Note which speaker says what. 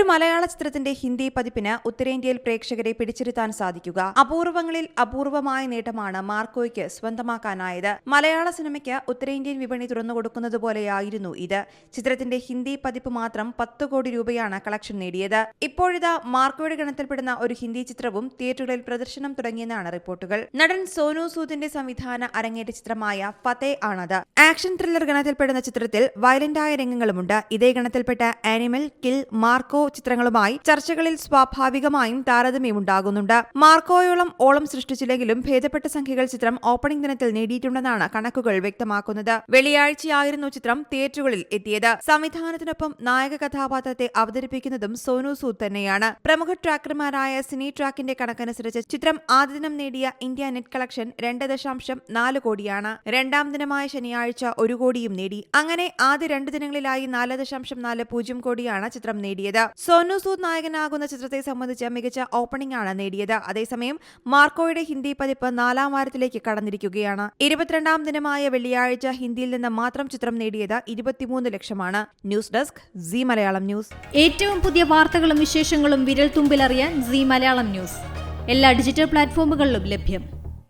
Speaker 1: ഒരു മലയാള ചിത്രത്തിന്റെ ഹിന്ദി പതിപ്പിന് ഉത്തരേന്ത്യയിൽ പ്രേക്ഷകരെ പിടിച്ചിരുത്താൻ സാധിക്കുക. അപൂർവങ്ങളിൽ അപൂർവമായ നേട്ടമാണ് മാർക്കോയ്ക്ക് സ്വന്തമാക്കാനായത്. മലയാള സിനിമയ്ക്ക് ഉത്തരേന്ത്യൻ വിപണി തുറന്നുകൊടുക്കുന്നത് പോലെയായിരുന്നു ഇത്. ചിത്രത്തിന്റെ ഹിന്ദി പതിപ്പ് മാത്രം പത്ത് കോടി രൂപയാണ് കളക്ഷൻ നേടിയത്. ഇപ്പോഴിതാ മാർക്കോയുടെ ഗണത്തിൽപ്പെടുന്ന ഒരു ഹിന്ദി ചിത്രവും തിയേറ്ററുകളിൽ പ്രദർശനം തുടങ്ങിയെന്നാണ് റിപ്പോർട്ടുകൾ. നടൻ സോനു സൂദിന്റെ സംവിധാന അരങ്ങേറ്റ ചിത്രമായ ഫതേ ആണത്. ആക്ഷൻ ത്രില്ലർ ഗണത്തിൽപ്പെടുന്ന ചിത്രത്തിൽ വയലന്റായ രംഗങ്ങളുമുണ്ട്. ഇതേ ഗണത്തിൽപ്പെട്ട ആനിമൽ കിൽ മാർക്കോ ചിത്രങ്ങളുമായി ചർച്ചകളിൽ സ്വാഭാവികമായും താരതമ്യമുണ്ടാകുന്നുണ്ട് മാർക്കോയോളം ഓളം സൃഷ്ടിച്ചില്ലെങ്കിലും ഭേദപ്പെട്ട സംഖ്യകൾ ചിത്രം ഓപ്പണിംഗ് ദിനത്തിൽ നേടിയിട്ടുണ്ടെന്നാണ് കണക്കുകൾ വ്യക്തമാക്കുന്നത്. വെള്ളിയാഴ്ചയായിരുന്നു ചിത്രം തിയേറ്ററുകളിൽ എത്തിയത്. സംവിധാനത്തിനൊപ്പം നായക കഥാപാത്രത്തെ അവതരിപ്പിക്കുന്നതും സോനു സൂദ് തന്നെയാണ്. പ്രമുഖ ട്രാക്കർമാരായ സിനി ട്രാക്കിന്റെ കണക്കനുസരിച്ച് ചിത്രം ആദ്യ ദിനം നേടിയ ഇന്ത്യ നെറ്റ് കളക്ഷൻ രണ്ട് ദശാംശം നാല് കോടിയാണ്. രണ്ടാം ദിനമായ ശനിയാഴ്ച ഒരു കോടിയും നേടി. അങ്ങനെ ആദ്യ രണ്ട് ദിനങ്ങളിലായി നാല് ദശാംശം നാല് പൂജ്യം കോടിയാണ് ചിത്രം നേടിയത്. സോനു സൂദ് നായകനാകുന്ന ചിത്രത്തെ സംബന്ധിച്ച് മികച്ച ഓപ്പണിംഗ് ആണ് നേടിയത്. അതേസമയം മാർക്കോയുടെ ഹിന്ദി പതിപ്പ് നാലാം വാരത്തിലേക്ക് കടന്നിരിക്കുകയാണ്. ഇരുപത്തിരണ്ടാം ദിനമായ വെള്ളിയാഴ്ച ഹിന്ദിയിൽ നിന്ന് മാത്രം ചിത്രം നേടിയത് ഇരുപത്തിമൂന്ന് ലക്ഷമാണ്. News desk C Malayalam news.
Speaker 2: ഏറ്റവും പുതിയ വാർത്തകളും വിശേഷങ്ങളും വിരൽ തുമ്പിലറിയാൻ സി മലയാളം ന്യൂസ്. എല്ലാ ഡിജിറ്റൽ പ്ലാറ്റ്ഫോമുകളിലും ലഭ്യം.